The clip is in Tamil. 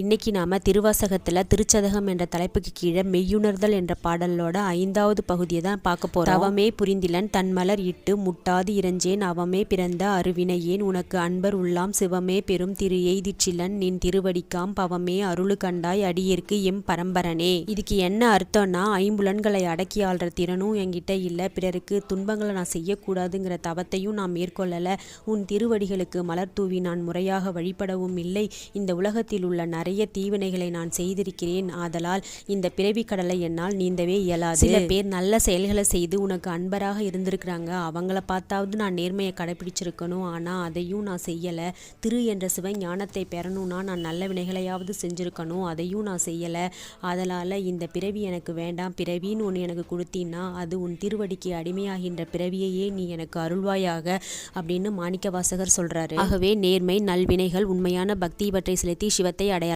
இன்னைக்கு நாம திருவாசகத்துல திருச்சதகம் என்ற தலைப்புக்கு கீழே மெய்யுணர்தல் என்ற பாடலோட ஐந்தாவது பகுதியை தான் பார்க்க போறோம். தவமே புரிந்திலன் தன்மலர் இட்டு முட்டாது இறஞ்சேன் அவமே பிறந்த அருவினையேன் உனக்கு அன்பர் உள்ளாம் சிவமே பெரும் திரு எய்திச்சிலன் நின் திருவடிக்காம் பவமே அருளு கண்டாய் அடியேற்கு எம் பரம்பரனே. இதுக்கு என்ன அர்த்தம்னா ஐம்புலன்களை அடக்கி ஆள்ற திறனும் என்கிட்ட இல்லை. பிறருக்கு துன்பங்களை நான் செய்யக்கூடாதுங்கிற தவத்தையும் நான் மேற்கொள்ளல. உன் திருவடிகளுக்கு மலர் தூவி நான் முறையாக வழிபடவும் இல்லை. இந்த உலகத்தில் உள்ள நிறைய தீவினைகளை நான் செய்திருக்கிறேன். ஆதலால் இந்த பிறவி கடலை என்னால் நீந்தவே இயலாது. சில பேர் நல்ல செயல்களை செய்து உனக்கு அன்பராக இருந்திருக்கிறாங்க. அவங்கள பார்த்தாவது நான் நேர்மையை கடைபிடிச்சிருக்கணும் ஆனால் அதையும் நான் செய்யலை. திரு என்ற சிவ ஞானத்தை பெறணும்னா நான் நல்ல வினைகளையாவது செஞ்சுருக்கணும். அதையும் நான் செய்யலை. அதனால் இந்த பிறவி எனக்கு வேண்டாம். பிறவின்னு ஒன்று எனக்கு கொடுத்தீன்னா அது உன் திருவடிக்கு அடிமையாகின்ற பிறவியையே நீ எனக்கு அருள்வாயாக அப்படின்னு மாணிக்க வாசகர் சொல்றாரு. ஆகவே நேர்மை நல்வினைகள் உண்மையான பக்தி இவற்றை செலுத்தி சிவத்தை அடைய